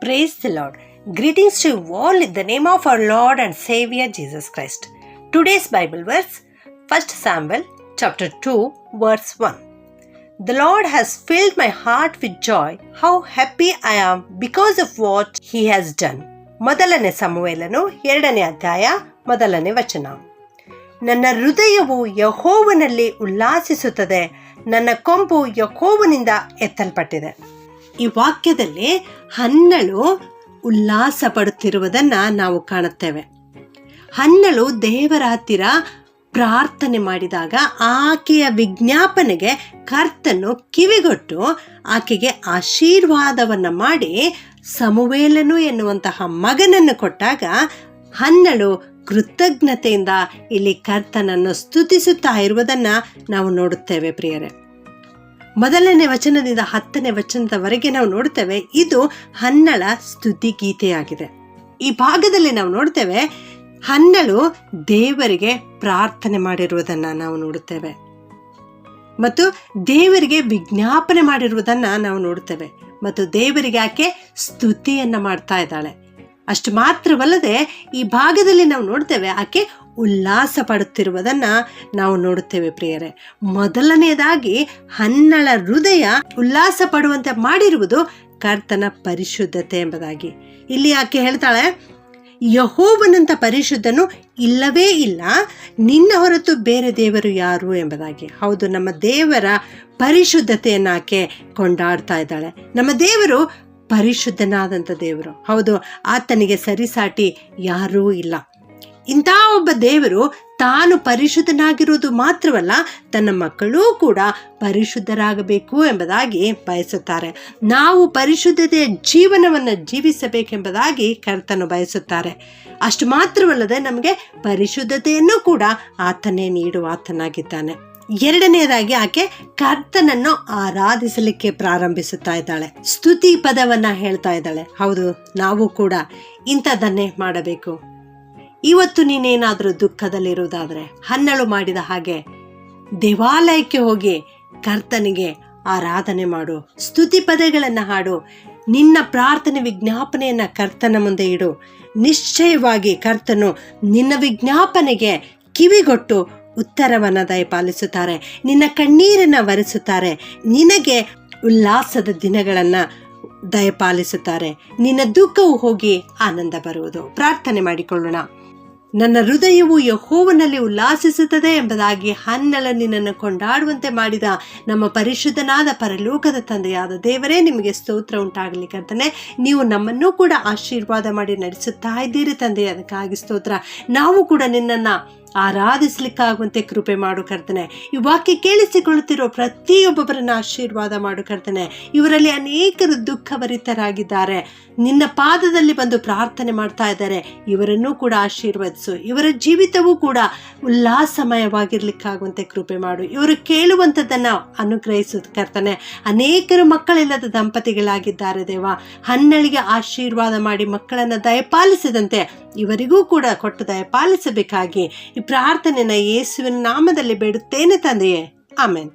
Praise the Lord greetings to all in the name of our Lord and Saviour Jesus Christ today's Bible verse first Samuel chapter two verse one the Lord has filled my heart with joy how happy I am because of what he has done ಮೊದಲನೇ ಸಮವೇಲನು ಎರಡನೇ ಅಧ್ಯಾಯ ಮೊದಲನೇ ವಚನ. ನನ್ನ ಹೃದಯವು ಯಹೋವನಲ್ಲಿ ಉಲ್ಲಾಸಿಸುತ್ತದೆ. ನನ್ನ ಕೊಂಬು ಯಹೋವನಿಂದ ಎತ್ತಲ್ಪಟ್ಟಿದೆ. ಈ ವಾಕ್ಯದಲ್ಲಿ ಹನ್ನಳು ಉಲ್ಲಾಸ ಪಡುತ್ತಿರುವುದನ್ನು ನಾವು ಕಾಣುತ್ತೇವೆ. ಹನ್ನಳು ದೇವರ ಹತ್ತಿರ ಪ್ರಾರ್ಥನೆ ಮಾಡಿದಾಗ ಆಕೆಯ ವಿಜ್ಞಾಪನೆಗೆ ಕರ್ತನು ಕಿವಿಗೊಟ್ಟು ಆಕೆಗೆ ಆಶೀರ್ವಾದವನ್ನು ಮಾಡಿ ಸಮುವೇಲನು ಎನ್ನುವಂತಹ ಮಗನನ್ನು ಕೊಟ್ಟಾಗ ಹನ್ನಳು ಕೃತಜ್ಞತೆಯಿಂದ ಇಲ್ಲಿ ಕರ್ತನನ್ನು ಸ್ತುತಿಸುತ್ತಾ ಇರುವುದನ್ನು ನಾವು ನೋಡುತ್ತೇವೆ ಪ್ರಿಯರೇ. ಮೊದಲನೇ ವಚನದಿಂದ ಹತ್ತನೇ ವಚನದವರೆಗೆ ನಾವು ನೋಡ್ತೇವೆ, ಇದು ಹನ್ನಳ ಸ್ತುತಿ ಗೀತೆಯಾಗಿದೆ. ಈ ಭಾಗದಲ್ಲಿ ನಾವು ನೋಡ್ತೇವೆ, ಹನ್ನಳು ದೇವರಿಗೆ ಪ್ರಾರ್ಥನೆ ಮಾಡಿರುವುದನ್ನ ನಾವು ನೋಡುತ್ತೇವೆ. ಮತ್ತು ದೇವರಿಗೆ ವಿಜ್ಞಾಪನೆ ಮಾಡಿರುವುದನ್ನ ನಾವು ನೋಡುತ್ತೇವೆ. ಮತ್ತು ದೇವರಿಗೆ ಆಕೆ ಸ್ತುತಿಯನ್ನ ಮಾಡ್ತಾ ಇದ್ದಾಳೆ. ಅಷ್ಟು ಮಾತ್ರವಲ್ಲದೆ ಈ ಭಾಗದಲ್ಲಿ ನಾವು ನೋಡ್ತೇವೆ, ಆಕೆ ಉಲ್ಲಾಸ ಪಡುತ್ತಿರುವುದನ್ನು ನಾವು ನೋಡುತ್ತೇವೆ ಪ್ರಿಯರೇ. ಮೊದಲನೆಯದಾಗಿ ಹನ್ನಳ ಹೃದಯ ಉಲ್ಲಾಸ ಪಡುವಂತೆ ಮಾಡಿರುವುದು ಕರ್ತನ ಪರಿಶುದ್ಧತೆ ಎಂಬುದಾಗಿ. ಇಲ್ಲಿ ಆಕೆ ಹೇಳ್ತಾಳೆ? ಯಹೋವನಂತ ಪರಿಶುದ್ಧನು ಇಲ್ಲವೇ ಇಲ್ಲ, ನಿನ್ನ ಹೊರತು ಬೇರೆ ದೇವರು ಯಾರು ಎಂಬುದಾಗಿ. ಹೌದು, ನಮ್ಮ ದೇವರ ಪರಿಶುದ್ಧತೆಯನ್ನು ಆಕೆ ಕೊಂಡಾಡ್ತಾ ಇದ್ದಾಳೆ. ನಮ್ಮ ದೇವರು ಪರಿಶುದ್ಧನಾದಂಥ ದೇವರು. ಹೌದು, ಆತನಿಗೆ ಸರಿಸಾಟಿ ಯಾರೂ ಇಲ್ಲ. ಇಂಥ ಒಬ್ಬ ದೇವರು ತಾನು ಪರಿಶುದ್ಧನಾಗಿರುವುದು ಮಾತ್ರವಲ್ಲ, ತನ್ನ ಮಕ್ಕಳೂ ಕೂಡ ಪರಿಶುದ್ಧರಾಗಬೇಕು ಎಂಬುದಾಗಿ ಬಯಸುತ್ತಾರೆ. ನಾವು ಪರಿಶುದ್ಧತೆಯ ಜೀವನವನ್ನು ಜೀವಿಸಬೇಕೆಂಬುದಾಗಿ ಕರ್ತನು ಬಯಸುತ್ತಾರೆ. ಅಷ್ಟು ಮಾತ್ರವಲ್ಲದೆ ನಮಗೆ ಪರಿಶುದ್ಧತೆಯನ್ನು ಕೂಡ ಆತನೇ ನೀಡುವ ಆತನಾಗಿದ್ದಾನೆ. ಎರಡನೆಯದಾಗಿ ಆಕೆ ಕರ್ತನನ್ನು ಆರಾಧಿಸಲಿಕ್ಕೆ ಪ್ರಾರಂಭಿಸುತ್ತಾ ಇದ್ದಾಳೆ. ಸ್ತುತಿ ಪದವನ್ನ ಹೇಳ್ತಾ ಇದ್ದಾಳೆ. ಹೌದು, ನಾವು ಕೂಡ ಇಂಥದ್ದನ್ನೇ ಮಾಡಬೇಕು. ಇವತ್ತು ನೀನೇನಾದರೂ ದುಃಖದಲ್ಲಿರುವುದಾದರೆ ಹನ್ನಳು ಮಾಡಿದ ಹಾಗೆ ದೇವಾಲಯಕ್ಕೆ ಹೋಗಿ ಕರ್ತನಿಗೆ ಆರಾಧನೆ ಮಾಡು, ಸ್ತುತಿ ಪದಗಳನ್ನು ಹಾಡು, ನಿನ್ನ ಪ್ರಾರ್ಥನೆ ವಿಜ್ಞಾಪನೆಯನ್ನು ಕರ್ತನ ಮುಂದೆ ಇಡು. ನಿಶ್ಚಯವಾಗಿ ಕರ್ತನು ನಿನ್ನ ವಿಜ್ಞಾಪನೆಗೆ ಕಿವಿಗೊಟ್ಟು ಉತ್ತರವನ್ನು ದಯಪಾಲಿಸುತ್ತಾರೆ, ನಿನ್ನ ಕಣ್ಣೀರನ್ನು ಒರೆಸುತ್ತಾರೆ. ನಿನಗೆ ಉಲ್ಲಾಸದ ದಿನಗಳನ್ನು ದಯಪಾಲಿಸುತ್ತಾರೆ. ನಿನ್ನ ದುಃಖವು ಹೋಗಿ ಆನಂದ ಬರುವುದು. ಪ್ರಾರ್ಥನೆ ಮಾಡಿಕೊಳ್ಳೋಣ. ನನ್ನ ಹೃದಯವು ಯಹೋವನಲ್ಲಿ ಉಲ್ಲಾಸಿಸುತ್ತದೆ ಎಂಬುದಾಗಿ ಹನ್ನಲ ನಿನ್ನನ್ನು ಕೊಂಡಾಡುವಂತೆ ಮಾಡಿದ ನಮ್ಮ ಪರಿಶುದ್ಧನಾದ ಪರಲೋಕದ ತಂದೆಯಾದ ದೇವರೇ, ನಿಮಗೆ ಸ್ತೋತ್ರ ಉಂಟಾಗಲಿ ಕರ್ತನೆ. ನೀವು ನಮ್ಮನ್ನು ಕೂಡ ಆಶೀರ್ವಾದ ಮಾಡಿ ನಡೆಸುತ್ತಾ ಇದ್ದೀರಿ ತಂದೆ ಅದಕ್ಕಾಗಿ ಸ್ತೋತ್ರ. ನಾವು ಕೂಡ ನಿನ್ನನ್ನು ಆರಾಧಿಸ್ಲಿಕ್ಕಾಗುವಂತೆ ಕೃಪೆ ಮಾಡು ಕರ್ತನೆ. ಈ ವಾಕ್ಯ ಕೇಳಿಸಿಕೊಳ್ಳುತ್ತಿರೋ ಪ್ರತಿಯೊಬ್ಬೊಬ್ಬರನ್ನ ಆಶೀರ್ವಾದ ಮಾಡು ಕರ್ತನೆ. ಇವರಲ್ಲಿ ಅನೇಕರು ದುಃಖಭರಿತರಾಗಿದ್ದಾರೆ. ನಿನ್ನ ಪಾದದಲ್ಲಿ ಬಂದು ಪ್ರಾರ್ಥನೆ ಮಾಡ್ತಾ ಇದ್ದಾರೆ. ಇವರನ್ನೂ ಕೂಡ ಆಶೀರ್ವದಿಸು. ಇವರ ಜೀವಿತವೂ ಕೂಡ ಉಲ್ಲಾಸಮಯವಾಗಿರ್ಲಿಕ್ಕಾಗುವಂತೆ ಕೃಪೆ ಮಾಡು. ಇವರು ಕೇಳುವಂಥದ್ದನ್ನು ಅನುಗ್ರಹಿಸು ಕರ್ತನೆ. ಅನೇಕರು ಮಕ್ಕಳಿಲ್ಲದ ದಂಪತಿಗಳಾಗಿದ್ದಾರೆ ದೇವ. ಹನ್ನಳಿಗೆ ಆಶೀರ್ವಾದ ಮಾಡಿ ಮಕ್ಕಳನ್ನು ದಯಪಾಲಿಸಿದಂತೆ ಇವರಿಗೂ ಕೂಡ ಕೊಟ್ಟು ದಯಪಾಲಿಸಬೇಕಾಗಿ. ಈ ಪ್ರಾರ್ಥನೆನ ಯೇಸುವಿನ ನಾಮದಲ್ಲಿ ಬೇಡುತ್ತೇನೆ ತಂದೆಯೇ. ಆಮೇನ್.